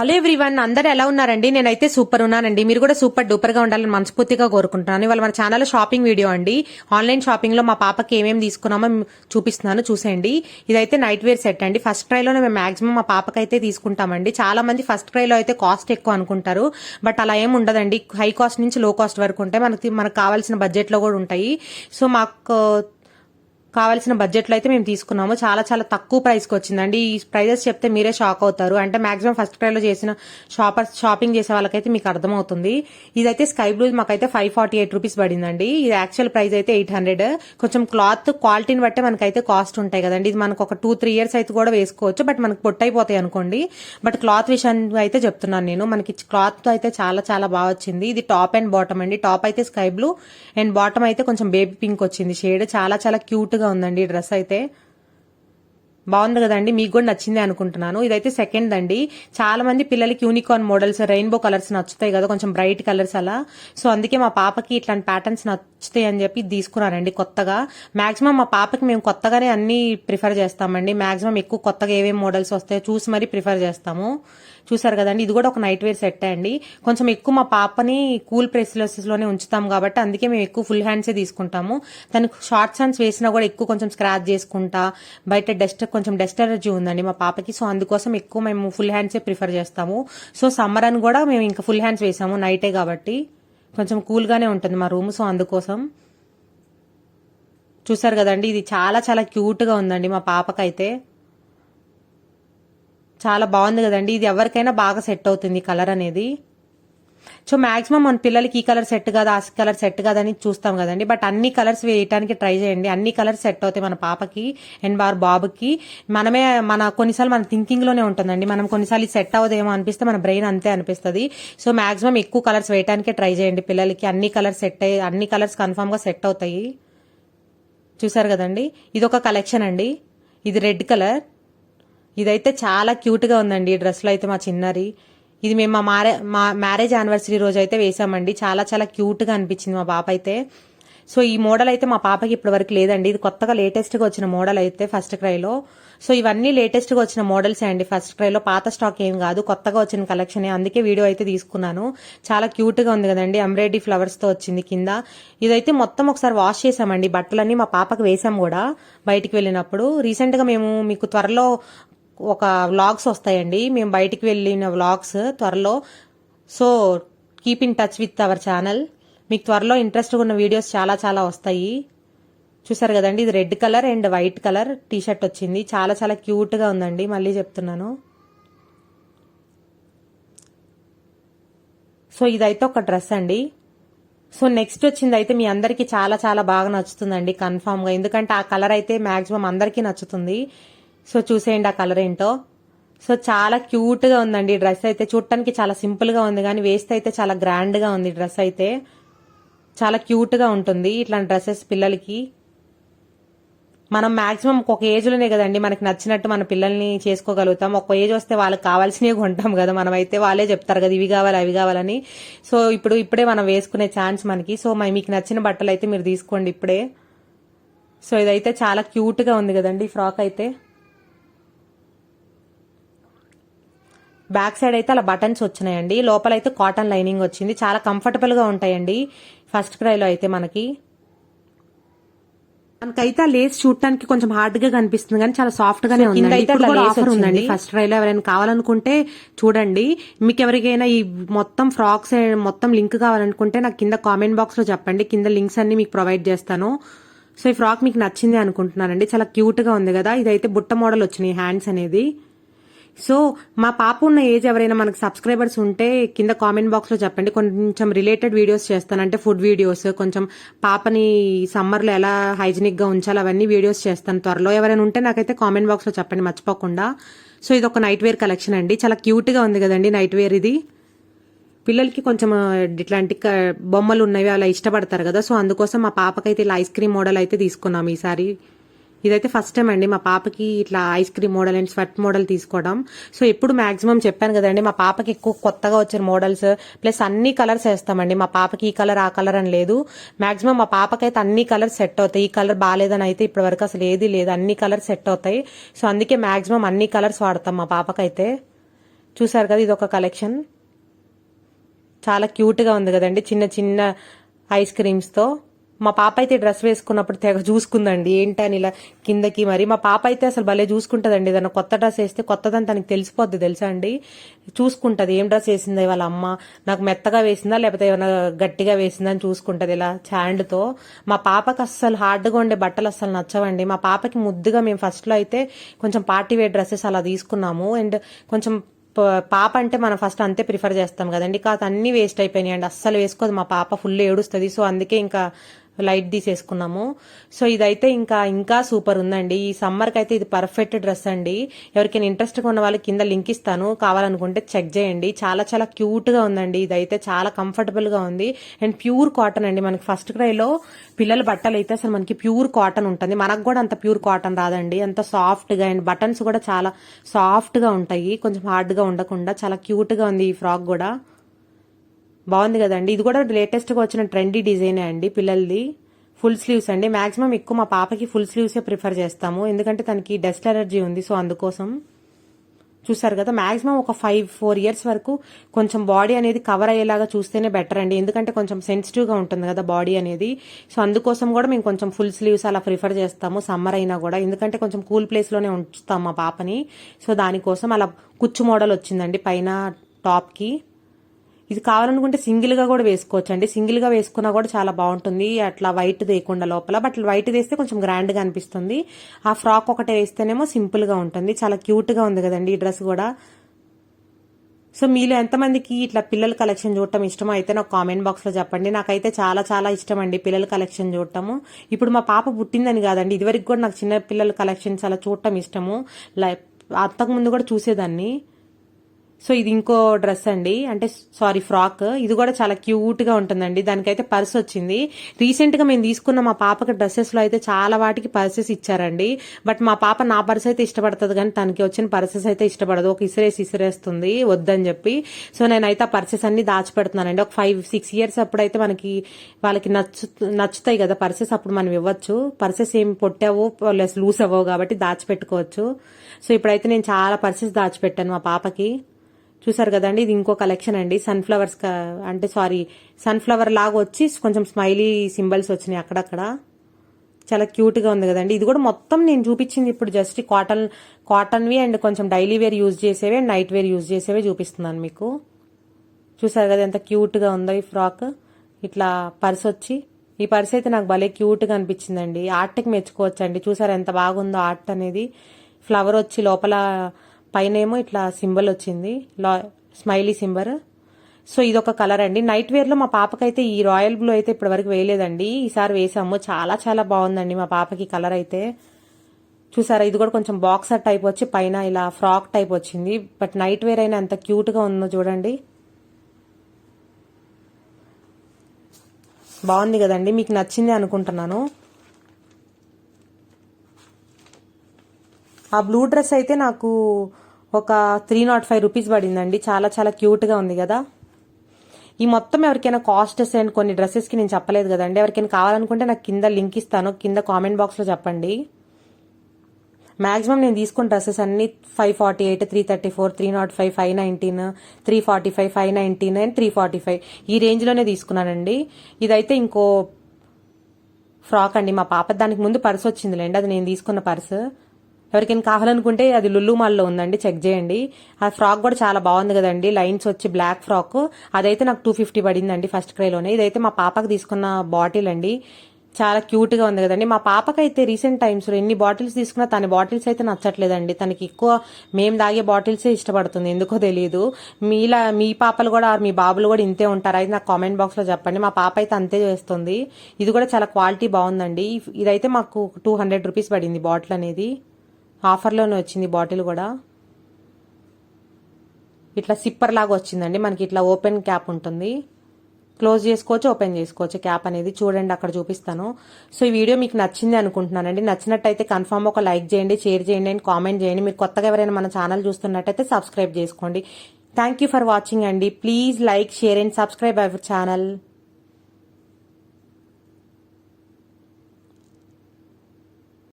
Hello everyone అందరు ఎలా ఉన్నారండి? నేనైతే సూపర్ ఉన్నానండి. మీరు కూడా సూపర్ డూపర్గా ఉండాలని మనస్ఫూర్తిగా కోరుకుంటున్నాను. ఇవాళ మన ఛానల్ షాపింగ్ వీడియో అండి. ఆన్లైన్ షాపింగ్లో మా పాపకి ఏమేమి తీసుకున్నామో చూపిస్తున్నాను చూసేయండి. ఇదైతే నైట్ వేర్ సెట్ అండి. ఫస్ట్ క్రైలోనే మేము మాక్సిమం మా పాపకైతే తీసుకుంటామండి. చాలా మంది ఫస్ట్ క్రైలో అయితే కాస్ట్ ఎక్కువ అనుకుంటారు. బట్ అలా ఏమి ఉండదండి. హై కాస్ట్ నుంచి లో కాస్ట్ వరకు ఉంటాయి. మనకి మనకు కావాల్సిన బడ్జెట్లో కూడా ఉంటాయి. సో మాకు కావాల్సిన బడ్జెట్లో అయితే మేము తీసుకున్నాము. చాలా చాలా తక్కువ ప్రైస్కి వచ్చిందండి. ఈ ప్రైజెస్ చెప్తే మీరే షాక్ అవుతారు. అంటే మాక్సిమం ఫస్ట్ క్రైలో చేసిన షాపర్స్ షాపింగ్ చేసే వాళ్ళకైతే మీకు అర్థమవుతుంది. ఇదైతే స్కై బ్లూ మాకైతే ఫైవ్ ఫార్టీ ఎయిట్ రూపీస్ పడిందండి. ఇది యాక్చువల్ ప్రైస్ అయితే ఎయిట్ హండ్రెడ్ కొంచెం క్లాత్ క్వాలిటీని బట్టే మనకైతే కాస్ట్ ఉంటాయి కదండి. ఇది మనకు ఒక టూ త్రీ ఇయర్స్ అయితే కూడా వేసుకోవచ్చు. బట్ మనకు పొట్టైపోతాయి అనుకోండి. బట్ క్లాత్ విషయాన్ని అయితే చెప్తున్నాను నేను. మనకి క్లాత్ అయితే చాలా చాలా బాగా వచ్చింది. ఇది టాప్ అండ్ బాటమ్ అండి. టాప్ అయితే స్కై బ్లూ అండ్ బాటమ్ అయితే కొంచెం బేబీ పింక్ వచ్చింది. షేడ్ చాలా చాలా క్యూట్ గా ఉందండి ఈ డ్రెస్ అయితే. బాగుంది కదండి. మీకు కూడా నచ్చింది అనుకుంటున్నాను. ఇదైతే సెకండ్ అండి. చాలా మంది పిల్లలకి యూనికార్న్ మోడల్స్ రెయిన్బో కలర్స్ నచ్చుతాయి కదా కొంచెం బ్రైట్ కలర్స్ అలా. సో అందుకే మా పాపకి ఇట్లాంటి ప్యాటర్న్స్ నచ్చుతాయి అని చెప్పి తీసుకున్నానండి కొత్తగా. మాక్సిమం మా పాపకి మేము కొత్తగానే అన్ని ప్రిఫర్ చేస్తామండి. మాక్సిమం ఎక్కువ కొత్తగా ఏమేమి మోడల్స్ వస్తాయో చూసి మరీ ప్రిఫర్ చేస్తాము. చూసారు కదండి ఇది కూడా ఒక నైట్ వేర్ సెట్ అండి. కొంచెం ఎక్కువ మా పాపని కూల్ ప్రెస్లెస్లోనే ఉంచుతాం కాబట్టి అందుకే మేము ఎక్కువ ఫుల్ హ్యాండ్సే తీసుకుంటాము. తనకు షార్ట్ హ్యాండ్స్ వేసినా కూడా ఎక్కువ కొంచెం స్క్రాచ్ చేసుకుంటా బయట డస్ట్ కొంచెం డస్ట్ ఎలర్జీ ఉందండి. మా పాపకి సో అందుకోసం ఎక్కువ మేము ఫుల్ హ్యాండ్సే ప్రిఫర్ చేస్తాము. సో సమ్మర్ అని కూడా మేము ఇంకా ఫుల్ హ్యాండ్స్ వేసాము నైటే కాబట్టి. కొంచెం కూల్గానే ఉంటుంది మా రూమ్ సో అందుకోసం. చూసారు కదండి ఇది చాలా చాలా క్యూట్గా ఉందండి మా పాపకైతే. చాలా బాగుంది కదండి ఇది ఎవరికైనా బాగా సెట్ అవుతుంది కలర్ అనేది. సో మాక్సిమం మన పిల్లలకి ఈ కలర్ సెట్ కాదు ఆ కలర్ సెట్ కాదని చూస్తాం కదండి. బట్ అన్ని కలర్స్ వేయటానికి ట్రై చేయండి. అన్ని కలర్స్ సెట్ అవుతాయి మన పాపకి అండ్ బార్ బాబుకి. మనమే మన కొన్నిసార్లు మన థింకింగ్లోనే ఉంటుందండి. మనం కొన్నిసార్లు సెట్ అవ్వదేమో అనిపిస్తే మన బ్రెయిన్ అంతే అనిపిస్తుంది. సో మాక్సిమం ఎక్కువ కలర్స్ వేయటానికే ట్రై చేయండి పిల్లలకి. అన్ని కలర్స్ సెట్ అయ్యి అన్ని కలర్స్ కన్ఫామ్గా సెట్ అవుతాయి. చూసారు కదండి? ఇది ఒక కలెక్షన్ అండి. ఇది రెడ్ కలర్ ఇదైతే చాలా క్యూట్గా ఉందండి ఈ డ్రెస్లో అయితే మా చిన్నరి. ఇది మేము మా మ్యారే మా మ్యారేజ్ యానివర్సరీ రోజు అయితే వేసామండి చాలా చాలా క్యూట్గా అనిపించింది మా పాప అయితే సో ఈ మోడల్ అయితే మా పాపకి ఇప్పటి వరకు లేదండి. ఇది కొత్తగా లేటెస్ట్గా వచ్చిన మోడల్ అయితే ఫస్ట్ క్రైలో. సో ఇవన్నీ లేటెస్ట్గా వచ్చిన మోడల్స్ అండి ఫస్ట్ క్రైలో. పాత స్టాక్ ఏం కాదు. కొత్తగా వచ్చిన కలెక్షనే. అందుకే వీడియో అయితే తీసుకున్నాను. చాలా క్యూట్గా ఉంది కదండి. ఎంబ్రాయిడరీ ఫ్లవర్స్తో వచ్చింది కింద. ఇదైతే మొత్తం ఒకసారి వాష్ చేసామండి బట్టలన్నీ మా పాపకు వేసాం కూడా బయటికి వెళ్ళినప్పుడు. రీసెంట్గా మేము మీకు త్వరలో ఒక వ్లాగ్స్ వస్తాయండి. మేము బయటికి వెళ్ళిన వ్లాగ్స్ త్వరలో. So keep in touch with our channel మీకు త్వరలో ఇంట్రెస్ట్ ఉన్న వీడియోస్ చాలా చాలా వస్తాయి. చూసారు కదండి ఇది red colour and white colour T-shirt వచ్చింది. చాలా చాలా క్యూట్గా ఉందండి. మళ్ళీ చెప్తున్నాను. సో ఇదైతే ఒక డ్రెస్ అండి. సో నెక్స్ట్ వచ్చింది అయితే మీ అందరికీ చాలా చాలా బాగా నచ్చుతుందండి కన్ఫామ్గా ఎందుకంటే ఆ కలర్ అయితే మ్యాక్సిమం అందరికీ నచ్చుతుంది. సో చూసేయండి ఆ కలర్ ఏంటో. సో చాలా క్యూట్గా ఉందండి డ్రెస్ అయితే. చూడటానికి చాలా సింపుల్గా ఉంది కానీ వేస్తే అయితే చాలా గ్రాండ్గా ఉంది డ్రెస్ అయితే. చాలా క్యూట్గా ఉంటుంది ఇట్లాంటి డ్రెస్సెస్ పిల్లలకి. మనం మాక్సిమం ఒక ఏజ్లోనే కదండి మనకి నచ్చినట్టు మన పిల్లల్ని చేసుకోగలుగుతాం. ఒక ఏజ్ వస్తే వాళ్ళకి కావాల్సినవి కొంటాం కదా మనం అయితే వాళ్ళే చెప్తారు కదా ఇవి కావాలి అవి కావాలని. సో ఇప్పుడు ఇప్పుడే మనం వేసుకునే ఛాన్స్ మనకి. సో మీకు నచ్చిన బట్టలు అయితే మీరు తీసుకోండి ఇప్పుడే. సో ఇదైతే చాలా క్యూట్గా ఉంది కదండి ఈ ఫ్రాక్ అయితే. బ్యాక్ సైడ్ అయితే అలా బటన్స్ వచ్చినాయండి. లోపల అయితే కాటన్ లైనింగ్ వచ్చింది. చాలా కంఫర్టబుల్గా ఉంటాయండి. ఫస్ట్ క్రైలో అయితే మనకి. మనకైతే ఆ లేస్ చూడటానికి కొంచెం హార్డ్గా కనిపిస్తుంది కానీ చాలా సాఫ్ట్ గానే ఉంది అయితే ఆఫర్ ఉందండి. ఫస్ట్ ట్రైలో ఎవరైనా కావాలనుకుంటే చూడండి. మీకు ఎవరికైనా ఈ మొత్తం ఫ్రాక్స్ మొత్తం లింక్ కావాలనుకుంటే నాకు కింద కామెంట్ బాక్స్లో చెప్పండి. కింద లింక్స్ అన్ని మీకు ప్రొవైడ్ చేస్తాను. సో ఈ ఫ్రాక్ మీకు నచ్చింది అనుకుంటున్నానండి. చాలా క్యూట్గా ఉంది కదా. ఇదైతే బుట్ట మోడల్ వచ్చినాయి హ్యాండ్స్ అనేది. సో మా పాప ఉన్న ఏజ్ ఎవరైనా మనకు సబ్స్క్రైబర్స్ ఉంటే కింద కామెంట్ బాక్స్లో చెప్పండి. కొంచెం రిలేటెడ్ వీడియోస్ చేస్తాను. అంటే ఫుడ్ వీడియోస్ కొంచెం పాపని సమ్మర్లో ఎలా హైజీనిక్గా ఉంచాలి అవన్నీ వీడియోస్ చేస్తాను. త్వరలో ఎవరైనా ఉంటే నాకైతే కామెంట్ బాక్స్లో చెప్పండి. మర్చిపోకుండా. సో ఇది ఒక నైట్ వేర్ కలెక్షన్ అండి. చాలా క్యూట్గా ఉంది కదండి నైట్ వేర్ ఇది. పిల్లలకి కొంచెం uh, ఇట్లాంటి బొమ్మలు ఉన్నవి అలా ఇష్టపడతారు కదా. సో అందుకోసం మా పాపకైతే ఇలా ఐస్ క్రీమ్ మోడల్ అయితే తీసుకున్నాం ఈసారి. ఇదైతే ఫస్ట్ టైం అండి. మా పాపకి ఇట్లా ice cream model and sweat model తీసుకోవడం. సో ఎప్పుడు మాక్సిమం చెప్పాను కదండి మా పాపకి ఎక్కువ కొత్తగా వచ్చిన మోడల్స్ ప్లస్ అన్ని కలర్స్ వేస్తామండి. మా పాపకి ఈ కలర్ ఆ కలర్ అని లేదు. మాక్సిమం మా పాపకైతే అన్ని కలర్స్ సెట్ అవుతాయి. ఈ కలర్ బాగాలేదని అయితే ఇప్పటి వరకు అసలు ఏది లేదు. అన్ని కలర్స్ సెట్ అవుతాయి. సో అందుకే మాక్సిమం అన్ని కలర్స్ వాడతాం మా పాపకైతే. చూసారు కదా ఇది ఒక కలెక్షన్ చాలా క్యూట్గా ఉంది కదండి చిన్న చిన్న ఐస్ క్రీమ్స్తో మా పాప అయితే డ్రెస్ వేసుకున్నప్పుడు తెగ చూసుకుందండి. ఏంటని ఇలా కిందకి మరి మా పాప అయితే అసలు భలే చూసుకుంటుందండి. ఏదైనా కొత్త డ్రెస్ వేస్తే కొత్తదని తనకి తెలిసిపోద్ది తెలుసా అండి? చూసుకుంటుంది. ఏం డ్రెస్ వేసిందా వాళ్ళ అమ్మ. నాకు మెత్తగా వేసిందా లేకపోతే ఏమైనా గట్టిగా వేసిందా అని చూసుకుంటుంది ఇలా చాండ్తో మా పాపకి అస్సలు హార్డ్గా ఉండే బట్టలు అస్సలు నచ్చవండి. మా పాపకి ముద్దుగా మేము ఫస్ట్లో అయితే కొంచెం పార్టీ వేర్ డ్రెస్సెస్ అలా తీసుకున్నాము. అండ్ కొంచెం పాప అంటే మనం ఫస్ట్ అంతే ప్రిఫర్ చేస్తాం కదండి. కాదు అన్ని వేస్ట్ అయిపోయినాయి అండి. అస్సలు వేసుకోదు. మా పాప ఫుల్ ఏడుస్తుంది. సో అందుకే ఇంకా లైట్ తీసేసుకున్నాము. సో ఇదైతే ఇంకా ఇంకా సూపర్ ఉందండి. ఈ సమ్మర్కి అయితే ఇది పర్ఫెక్ట్ డ్రెస్ అండి. ఎవరికైనా ఇంట్రెస్ట్గా ఉన్న వాళ్ళు కింద లింక్ ఇస్తాను. కావాలనుకుంటే చెక్ చేయండి. చాలా చాలా క్యూట్గా ఉందండి ఇదైతే. చాలా కంఫర్టబుల్గా ఉంది. అండ్ ప్యూర్ కాటన్ అండి. మనకి ఫస్ట్ క్రైలో పిల్లల బట్టలు అయితే అసలు మనకి ప్యూర్ కాటన్ ఉంటుంది. మనకు కూడా అంత ప్యూర్ కాటన్ రాదండి. అంత సాఫ్ట్గా అండ్ బటన్స్ కూడా చాలా సాఫ్ట్గా ఉంటాయి. కొంచెం హార్డ్గా ఉండకుండా చాలా క్యూట్గా ఉంది ఈ ఫ్రాక్ కూడా. బాగుంది కదండి. ఇది కూడా లేటెస్ట్గా వచ్చిన ట్రెండీ డిజైనే అండి పిల్లలది. ఫుల్ స్లీవ్స్ అండి. మాక్సిమం ఎక్కువ మా పాపకి ఫుల్ స్లీవ్సే ప్రిఫర్ చేస్తాము. ఎందుకంటే తనకి డస్ట్ ఎలర్జీ ఉంది సో అందుకోసం. చూసారు కదా మాక్సిమం ఒక ఫైవ్ ఫోర్ ఇయర్స్ వరకు కొంచెం బాడీ అనేది కవర్ అయ్యేలాగా చూస్తేనే బెటర్ అండి. ఎందుకంటే కొంచెం సెన్సిటివ్గా ఉంటుంది కదా బాడీ అనేది. సో అందుకోసం కూడా మేము కొంచెం ఫుల్ స్లీవ్స్ అలా ప్రిఫర్ చేస్తాము సమ్మర్ అయినా కూడా. ఎందుకంటే కొంచెం కూల్ ప్లేస్లోనే ఉంచుతాం మా పాపని. సో దానికోసం అలా కుచ్చు మోడల్ వచ్చిందండి పైన టాప్కి ఇది కావాలనుకుంటే సింగిల్గా కూడా వేసుకోవచ్చు అండి సింగిల్గా వేసుకున్నా కూడా చాలా బాగుంటుంది. అట్లా వైట్ వేయకుండా లోపల బట్ వైట్ వేస్తే కొంచెం గ్రాండ్గా అనిపిస్తుంది. ఆ ఫ్రాక్ ఒకటే వేస్తేనేమో సింపుల్గా ఉంటుంది. చాలా క్యూట్గా ఉంది కదండి ఈ డ్రెస్ కూడా. సో మీలో ఎంతమందికి ఇట్లా పిల్లల కలెక్షన్ చూడటం ఇష్టమో అయితే నాకు కామెంట్ బాక్స్లో చెప్పండి. నాకైతే చాలా చాలా ఇష్టం అండి పిల్లల కలెక్షన్ చూడటము. ఇప్పుడు మా పాప పుట్టిందని కాదండి. ఇదివరకు కూడా నాకు చిన్న పిల్లల కలెక్షన్ చాలా చూడటం ఇష్టము. లైక్ అంతకుముందు కూడా చూసేదాన్ని. సో ఇది ఇంకో డ్రెస్ అండి. అంటే సారీ ఫ్రాక్. ఇది కూడా చాలా క్యూట్గా ఉంటుందండి. దానికైతే పర్స్ వచ్చింది. రీసెంట్గా మేము తీసుకున్న మా పాపకి డ్రెస్సెస్లో అయితే చాలా వాటికి పర్సెస్ ఇచ్చారండి. బట్ మా పాప నా పర్స్ అయితే ఇష్టపడుతుంది కానీ తనకి వచ్చిన పర్సెస్ అయితే ఇష్టపడదు. ఒక ఇసిరేసి ఇసిరేస్తుంది. వద్దని చెప్పి. సో నేనైతే ఆ పర్సెస్ అన్ని దాచిపెడుతున్నానండి. ఒక ఫైవ్ సిక్స్ ఇయర్స్ అప్పుడైతే మనకి వాళ్ళకి నచ్చు నచ్చుతాయి కదా పర్సెస్. అప్పుడు మనం ఇవ్వచ్చు. పర్సెస్ ఏం పొట్టావో లెస్ లూస్ అవ్వవు కాబట్టి దాచిపెట్టుకోవచ్చు. సో ఇప్పుడైతే నేను చాలా పర్సెస్ దాచిపెట్టాను మా పాపకి. చూసారు కదండి ఇది ఇంకో కలెక్షన్ అండి. సన్ఫ్లవర్స్ అంటే సారీ సన్ఫ్లవర్ లాగా వచ్చి కొంచెం స్మైలీ సింబల్స్ వచ్చినాయి అక్కడక్కడ. చాలా క్యూట్గా ఉంది కదండి. ఇది కూడా మొత్తం నేను చూపించింది ఇప్పుడు జస్ట్ కాటన్ కాటన్వి అండ్ కొంచెం డైలీ వేర్ యూజ్ చేసేవి అండ్ నైట్ వేర్ యూజ్ చేసేవే చూపిస్తున్నాను మీకు. చూసారు కదా ఎంత క్యూట్గా ఉందో ఈ ఫ్రాక్ ఇట్లా పర్స్ వచ్చి. ఈ పర్స్ అయితే నాకు భలే క్యూట్గా అనిపించిందండి. ఆర్ట్కి మెచ్చుకోవచ్చు అండి చూసారు ఎంత బాగుందో ఆర్ట్ అనేది. ఫ్లవర్ వచ్చి లోపల పైన ఏమో ఇట్లా సింబల్ వచ్చింది. లా స్మైలీ సింబల్ సో ఇదొక కలర్ అండి. నైట్ వేర్లో మా పాపకైతే ఈ రాయల్ బ్లూ అయితే ఇప్పటి వరకు వేయలేదండి. ఈసారి వేసాము. చాలా చాలా బాగుందండి మా పాపకి కలర్ అయితే. చూసారా? ఇది కూడా కొంచెం బాక్సర్ టైప్ వచ్చి పైన ఇలా ఫ్రాక్ టైప్ వచ్చింది. బట్ నైట్ వేర్ అయినా ఎంత క్యూట్గా ఉందో చూడండి. బాగుంది కదండి. మీకు నచ్చింది అనుకుంటున్నాను. ఆ బ్లూ డ్రెస్ అయితే నాకు ఒక త్రీ నాట్ ఫైవ్ రూపీస్ పడిందండి. చాలా చాలా క్యూట్గా ఉంది కదా. ఈ మొత్తం ఎవరికైనా కాస్టెస్ అండ్ కొన్ని డ్రెస్సెస్కి నేను చెప్పలేదు కదండి. ఎవరికైనా కావాలనుకుంటే నాకు కింద లింక్ ఇస్తాను. కింద కామెంట్ బాక్స్లో చెప్పండి. మ్యాక్సిమం నేను తీసుకున్న డ్రెస్సెస్ అన్ని five forty eight three thirty four three nought five five nineteen three forty five five nineteen and three forty five ఈ రేంజ్లోనే తీసుకున్నానండి. ఇదైతే ఇంకో ఫ్రాక్ అండి. మా పాప దానికి ముందు పర్స్ వచ్చిందిలేండి. అది నేను తీసుకున్న పర్స్ ఎవరికైనా కావాలనుకుంటే అది లుల్లు మాల్లో ఉందండి చెక్ చేయండి. ఆ ఫ్రాక్ కూడా చాలా బాగుంది కదండి లైన్స్ వచ్చి బ్లాక్ ఫ్రాక్. అదైతే నాకు టూ ఫిఫ్టీ పడిందండి ఫస్ట్ క్రైలోనే. ఇదైతే మా పాపకి తీసుకున్న బాటిల్ అండి. చాలా క్యూట్గా ఉంది కదండి. మా పాపకైతే రీసెంట్ టైమ్స్లో ఎన్ని బాటిల్స్ తీసుకున్నా తన బాటిల్స్ అయితే నచ్చట్లేదండి. తనకి ఎక్కువ మేము తాగే బాటిల్సే ఇష్టపడుతుంది ఎందుకో తెలియదు మీలా మీ పాపలు కూడా మీ బాబులు కూడా ఇంతే ఉంటారు. అయితే నాకు కామెంట్ బాక్స్లో చెప్పండి. మా పాప అయితే అంతే చేస్తుంది. ఇది కూడా చాలా క్వాలిటీ బాగుందండి. ఇదైతే మాకు టూ హండ్రెడ్ రూపీస్ పడింది బాటిల్ అనేది. ఆఫర్లోనే వచ్చింది బాటిల్ కూడా. ఇట్లా సిప్పర్ లాగా వచ్చిందండి. మనకి ఇట్లా ఓపెన్ క్యాప్ ఉంటుంది. క్లోజ్ చేసుకోవచ్చు ఓపెన్ చేసుకోవచ్చు. క్యాప్ అనేది చూడండి అక్కడ చూపిస్తాను. సో ఈ వీడియో మీకు నచ్చింది అనుకుంటున్నానండి. నచ్చినట్టయితే కన్ఫామ్ ఒక లైక్ చేయండి షేర్ చేయండి అండ్ కామెంట్ చేయండి. మీరు కొత్తగా ఎవరైనా మన ఛానల్ చూస్తున్నట్టయితే సబ్స్క్రైబ్ చేసుకోండి. థ్యాంక్ యూ ఫర్ వాచింగ్ అండి. Please like share and subscribe our channel